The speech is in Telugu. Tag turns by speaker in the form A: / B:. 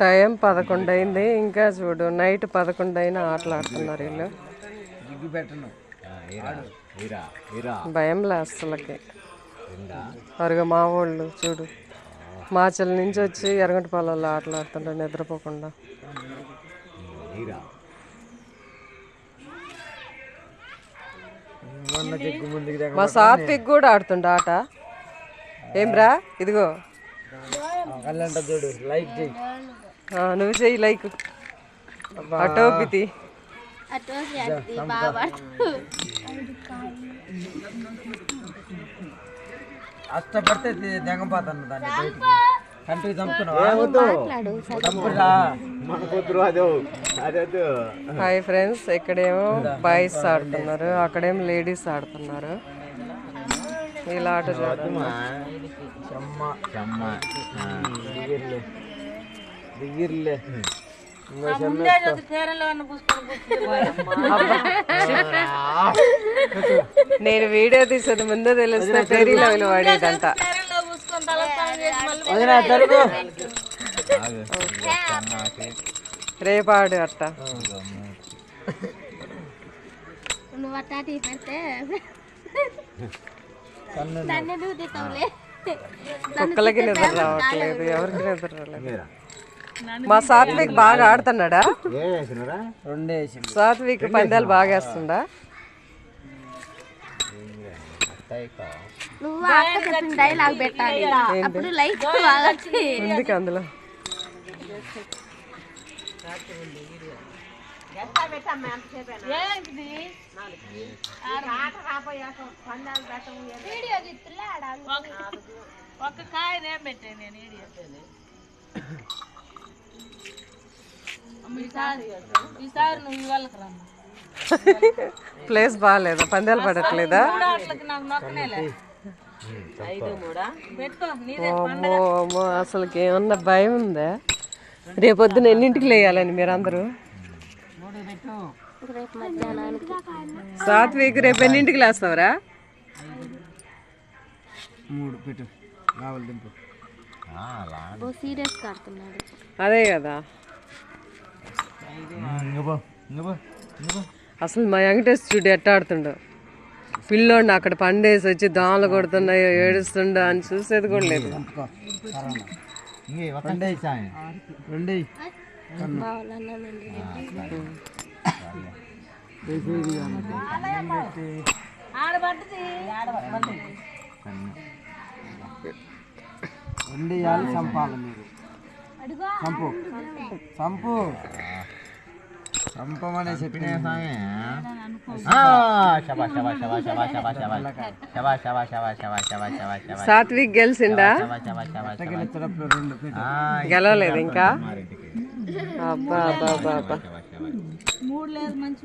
A: టైం పదకొండు అయింది ఇంకా చూడు నైట్ పదకొండు అయినా ఆటలాడుతున్నారు వీళ్ళు.
B: భయం పెట్టను
A: అరుగు మా వాళ్ళు చూడు. మాచల నుంచి వచ్చి ఎరగంట పొలాల్లో ఆటలాడుతుంటారు నిద్రపోకుండా. మా సాత్విక్ కూడా ఆడుతుండ ఆట. ఇదిగో
B: చూడు లైక్ చెయ్యి
A: ఆ, నువ్వు చెయ్యి లైక్. అటోపితి
B: అష్టపడితే దెంగపోతాను దాన్ని కంటికి చంపుతున్నావా?
A: హాయ్ ఫ్రెండ్స్ ఇక్కడేమో బాయ్స్ ఆడుతున్నారు అక్కడేమో లేడీస్ ఆడుతున్నారు. ఇలా ఆట చూడండి
B: చెమ్మ
C: చెమ్మ.
B: దిగిర్లే. దిగిర్లే. ఇంకో
A: నేను వీడియో తీసేది ముందే తెలిస్తే ఫెరీ లెవెల్ వాడేదంట.
B: వదినా జరుగు
A: రేపు ఆడు అట్ట
D: నువ్వు అట్టాటి
A: కుక్కలకి నిద్ర రావట్లేదు. ఎవరికి నిద్ర రాలేదు? మా సాత్విక్ బాగా ఆడుతున్నాడా? సాత్విక్ పందాలు బాగా వేస్తుండా
D: నువ్వు అక్క చెప్పిన డైలాగ్ పెట్టాలి. అప్పుడు లైట్ బాగా వచ్చి
A: ఉంది అందులో?
D: వీడియో
E: కాయనే పెట్టే నేను ఈసారి నువ్వు
A: ప్లేస్ బాగాలేదా? పందాలు పడట్లేదా? అసలుకి ఏమన్నా భయం ఉందా? రేపొద్దున ఎన్నింటికి లేయాలని మీరందరూ?
D: రేపు మధ్యాహ్నానికి
A: సాత్విక్ రేపు ఎన్నింటికి లేస్తావరా?
B: మూడు పెట్టు. దింపు.
D: ఓ సీరియస్ ఆడుతున్నాడు
A: అదే కదా. అసలు మా వెంకటేష్ చూడు ఎట్ట ఆడుతుండో. పిల్లోడిని అక్కడ పండేసి వచ్చి దోమలు కొడుతున్నాయో ఏడుస్తుండో అని చూసేది కూడా లేదు.
B: రెండే రెండే ఇవ్వాలి చంపాలి మీరు చంపు చంపు చంపమనే చెప్పిన
A: సాత్విక్ గెలిచిండా గెలవలేదు ఇంకా? అబ్బా అబ్బా అబ్బా అబ్బా.
E: లేదు మంచి